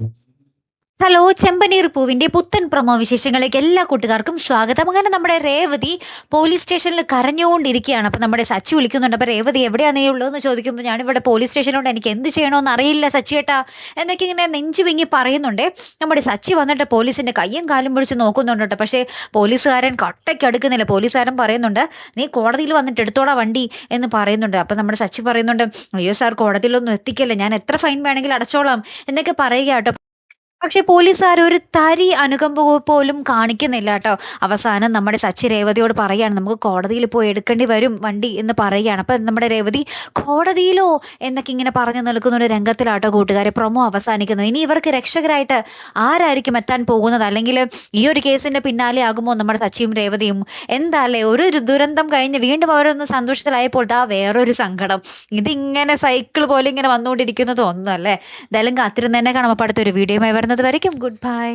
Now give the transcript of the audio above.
Mm-hmm. Hello ചെമ്പനീർ പൂവിന്റെ പുത്തൻ promo വിശേഷങ്ങളിലേക്ക് എല്ലാ കൂട്ടുകാർക്കും സ്വാഗതം. അങ്ങനെ നമ്മുടെ രേവതി പോലീസ് സ്റ്റേഷനിൽ കരഞ്ഞുകൊണ്ടിരിക്കുകയാണ്. അപ്പൊ നമ്മുടെ സച്ചി വിളിക്കുന്നുണ്ട്. അപ്പൊ രേവതി എവിടെയാണ് നീ ഉള്ളതെന്ന് ചോദിക്കുമ്പോൾ ഞാൻ ഇവിടെ പോലീസ് സ്റ്റേഷനിലുണ്ട് എനിക്ക് എന്ത് ചെയ്യണമെന്ന് അറിയില്ല സച്ചിയേട്ടാ എന്നൊക്കെ ഇങ്ങനെ നെഞ്ചു വിങ്ങി പറയുന്നുണ്ട്. നമ്മുടെ സച്ചി വന്നിട്ട് പോലീസിന്റെ കയ്യും കാലും പിടിച്ച് നോക്കുന്നുണ്ട് പക്ഷേ പോലീസുകാരൻ കട്ടയ്ക്ക് അടുക്കുന്നില്ല. പോലീസുകാരൻ പറയുന്നുണ്ട് നീ കോടതിയിൽ വന്നിട്ട് എടുത്തോടാ വണ്ടി എന്ന് പറയുന്നുണ്ട്. അപ്പൊ നമ്മുടെ സച്ചി പറയുന്നുണ്ട് അയ്യോ സാർ കോടതിയിലൊന്നും എത്തിക്കല്ലേ. ഞാൻ എത്ര ഫൈൻ വേണമെങ്കിലും അടച്ചോളാം എന്നൊക്കെ പറയുക കേട്ടോ. പക്ഷെ പോലീസുകാർ ഒരു തരി അനുകമ്പ പോലും കാണിക്കുന്നില്ല കേട്ടോ. അവസാനം നമ്മുടെ സച്ചി രേവതിയോട് പറയുകയാണ് നമുക്ക് കോടതിയിൽ പോയി എടുക്കേണ്ടി വരും വണ്ടി എന്ന് പറയുകയാണ്. അപ്പം നമ്മുടെ രേവതി കോടതിയിലോ? എന്നൊക്കെ ഇങ്ങനെ പറഞ്ഞു നിൽക്കുന്ന ഒരു രംഗത്തിലാട്ടോ കൂട്ടുകാരെ പ്രൊമോ അവസാനിക്കുന്നത്. ഇനി ഇവർക്ക് രക്ഷകരായിട്ട് ആരായിരിക്കും എത്താൻ പോകുന്നത്? അല്ലെങ്കിൽ ഈ ഒരു കേസിന്റെ പിന്നാലെ ആകുമോ നമ്മുടെ സച്ചിയും രേവതിയും? എന്താല്ലേ ഒരു ദുരന്തം കഴിഞ്ഞ് വീണ്ടും അവരൊന്ന് സന്തോഷത്തിലായപ്പോൾ ദാ വേറൊരു സങ്കടം. ഇതിങ്ങനെ സൈക്കിൾ പോലെ ഇങ്ങനെ വന്നുകൊണ്ടിരിക്കുന്നതൊന്നും അല്ലേ എന്തായാലും കാത്തിരുന്ന് തന്നെ കാണാം. അപ്പോൾ അടുത്തൊരു വീഡിയോയുമായി വരുന്നത് சொன்னது வரைக்கும் குட் பாய்